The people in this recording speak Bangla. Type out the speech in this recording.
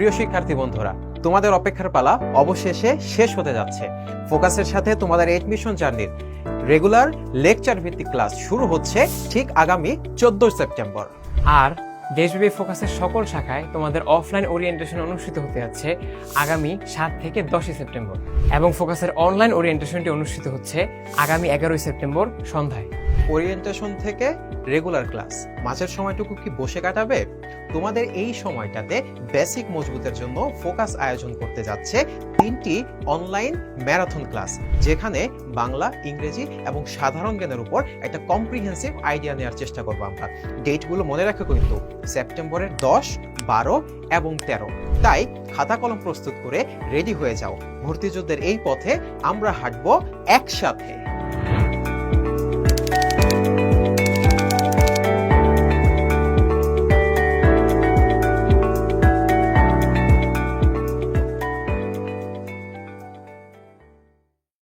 প্রিয় শিক্ষার্থী বন্ধুরা, তোমাদের অপেক্ষার পালা অবশেষে শেষ হতে যাচ্ছে। ফোকাসের সাথে তোমাদের এডমিশন জার্নির রেগুলার লেকচার ভিত্তিক ক্লাস শুরু হচ্ছে ঠিক আগামী চোদ্দ সেপ্টেম্বর। আর দেশব্যাপী ফোকাসের সকল শাখায় তোমাদের অফলাইন ওরিয়েন্টেশন অনুষ্ঠিত হতে যাচ্ছে আগামী সাত থেকে দশই সেপ্টেম্বর। এবং ফোকাসের অনলাইন ওরিয়েন্টেশনটি অনুষ্ঠিত হচ্ছে আগামী এগারোই সেপ্টেম্বর সন্ধ্যায়। ওরিয়েন্টেশন থেকে রেগুলার ক্লাস, মাঝের সময়টুকু কি বসে কাটাবে? তোমাদের এই সময়টাতে বেসিক মজবুতের জন্য ফোকাস আয়োজন করতে যাচ্ছে তিনটি অনলাইন ম্যারাথন ক্লাস, যেখানে বাংলা, ইংরেজি এবং সাধারণ জ্ঞানের উপর একটা কম্প্রিহেন্সিভ আইডিয়া নেওয়ার চেষ্টা করব আমরা। ডেটগুলো মনে রাখো কিন্তু, সেপ্টেম্বরের দশ, বারো এবং তেরো। তাই খাতা কলম প্রস্তুত করে রেডি হয়ে যাও। ভর্তিযুদ্ধের এই পথে আমরা হাঁটবো একসাথে।